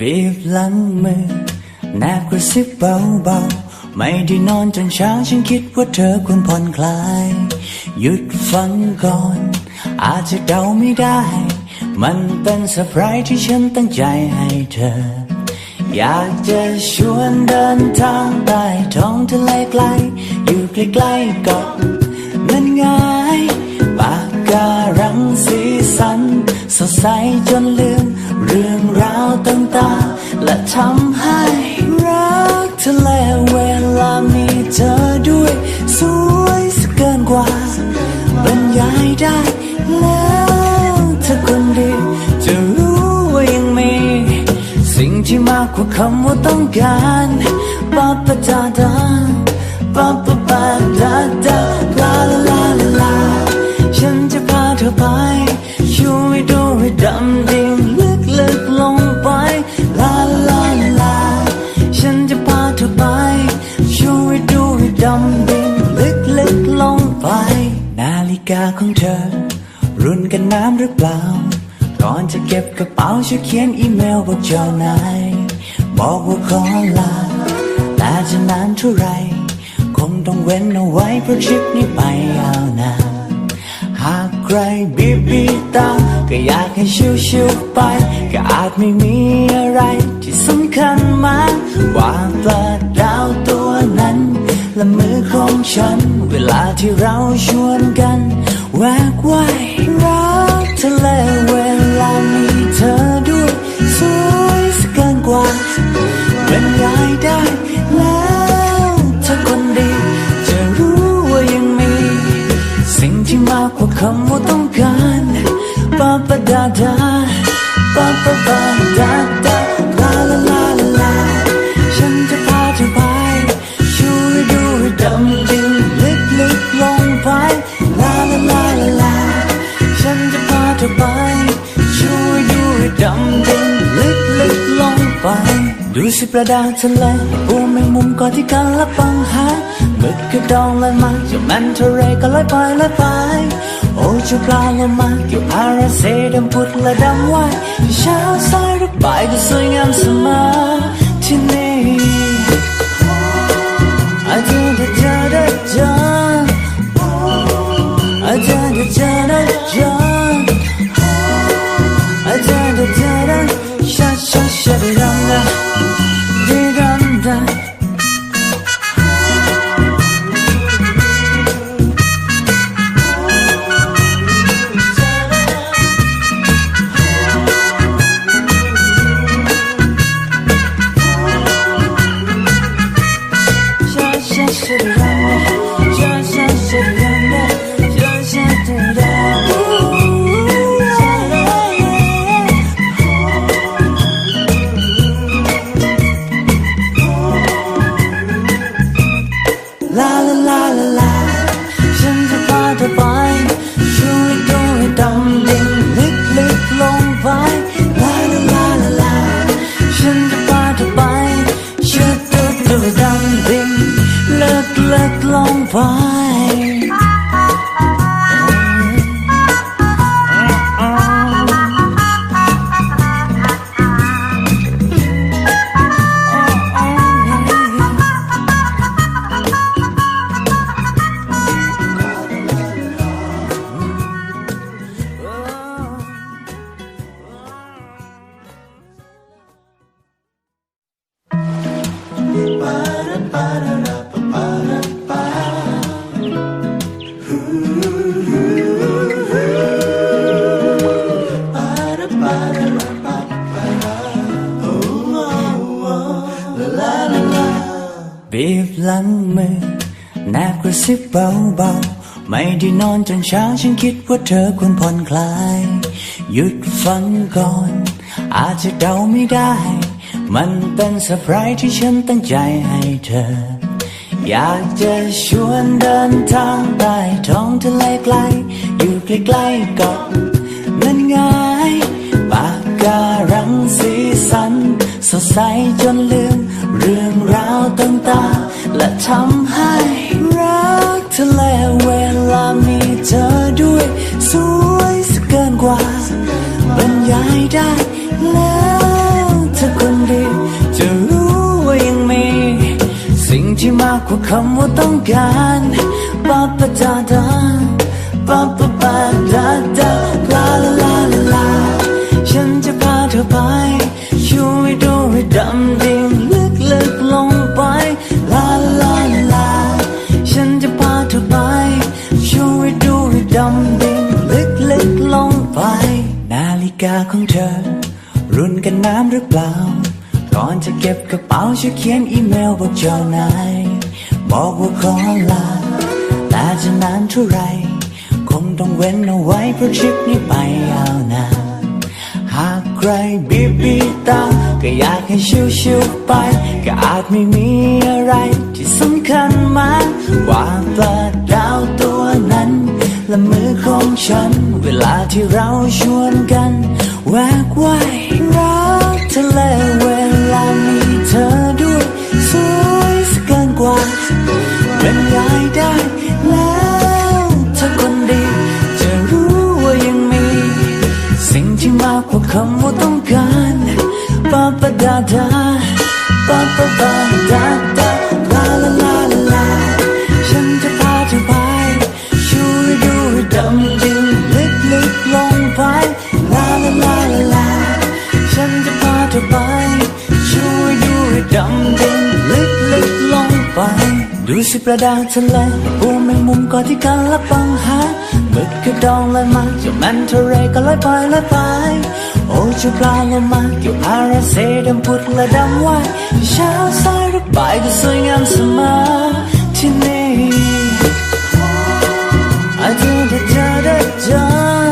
บีบหลังมือแนบกระซิบเบาๆ ไม่ได้นอนจนเช้าฉันคิดว่าเธอควรผ่อนคลาย หยุดฟังก่อน อาจจะเดาไม่ได้ มันเป็นเซอร์ไพรส์ที่ฉันตั้งใจให้เธอ อยากจะชวนเดินทางใต้ท้องทะเลไกล อยู่ใกล้ๆเกาะนั่นไงปากการังสีสัน สดใสจนลืม เรื่องราวต่างๆ และทำให้รักทะเลเวลามีเธอด้วย สวยสเกินกว่าบรรยายได้ ว่าคำว่าต้องการปาปะดาดาปาปะปาดาดาลาลาลาลาฉันจะพาเธอไปช่วยดูให้ดำดิ่งลึกลึกลงไปลาลาลาฉันจะพาเธอไปช่วยดูให้ดำดิ่งลึกลึกลงไป นาฬิกาของเธอ รุ่นกันน้ำหรือเปล่าก่อนจะเก็บกระเป๋าช่วยเขียนอีเมลบอกเจ้านาย บอกว่าขอลา แต่จะนานเท่าไรคงต้องเว้นเอาไว้เพราะทริปนี้ไปยาวนานหากใครบีบบีตาก็อยากให้ชิวๆไป ก็อาจไม่มีอะไรที่สำคัญมากกว่าปลาดาวตัวนั้น และมือของฉัน เวลาที่เราชวนกัน แวกว่ายรักทะเลเวล ที่มา ประดาทะเลปูแมงมุมก่อนที่กันละปังหาหมึกกระดองลอยมาเจ้าแมนทะเลก็ลอยไปลอยไป โอ้เจ้าปลาลอยมาเกี่ยวพาราเซดำพุดและดำว่ายเช้าสายหรือบ่ายก็สวยงามเสมอที่นี่อาจารย์จะเจอได้เจออาจารย์จะเจอได้เจออาจารย์จะเจอได้ชาชาชาดิดัมดา บีบหลังมือแนบกระซิบเบาๆ ไม่ได้นอนจนเช้าฉันคิดว่าเธอควรผ่อนคลาย หยุดฟังก่อน อาจจะเดาไม่ได้ มันเป็นเซอร์ไพรส์ที่ฉันตั้งใจให้เธอ อยากจะชวนเดินทางใต้ท้องทะเลไกล อยู่ใกล้ๆเกาะนั่นไงปากการังสีสันสสัยจนลืม รื่องราวต่างๆ และทำให้รักเธอและเวลามีเธอด้วย สวยสเกินกว่าบรรยายได้แล้วเธอคนดีจะรู้ว่ายังมี สิ่งที่มากกว่าคำว่าต้องการปาปะดาดาปาปะปาดาดลาลาลาลาลาฉันจะพาเธอไป ของเธอ รุนกันน้ำหรือเปล่า ก่อนจะเก็บกระเป๋าช่วยเขียนอีเมลบอกเจ้านายบอกว่าขอลาแต่จะนานเท่าไร คงต้องเว้นเอาไว้เพราะทริปนี้ไปยาวนานหากใครบีบบีตา ก็อยากให้ชิวๆไป ก็อาจไม่มีอะไรที่สำคัญมากกว่าปลาดาวตัวนั้น และมือของฉัน เวลาที่เราชวนกัน วกว่ายรักทะเลเวลามีเธอด้วยสวยสเกินกว่าบรรยายได้แล้วเธอคนดี จะรู้ว่ายังมี สิ่งที่มากกว่าคำว่าต้องการปาปะดาดาปาปะปาดาดา ดูสิประดาทะเลปูแมงมุมก็ที่กันละปังหาหมึกกระดองลอยมาเจ้าแมนเทเรก็ลอยไปลอยไป โอ้เจ้าปลาโลมาเกี่ยวอาราเซดำพุดและดำวายเช้าสายหรือบ่ายก็สวยงามเสมอที่นี่อาจารย์จะเจอได้เจอ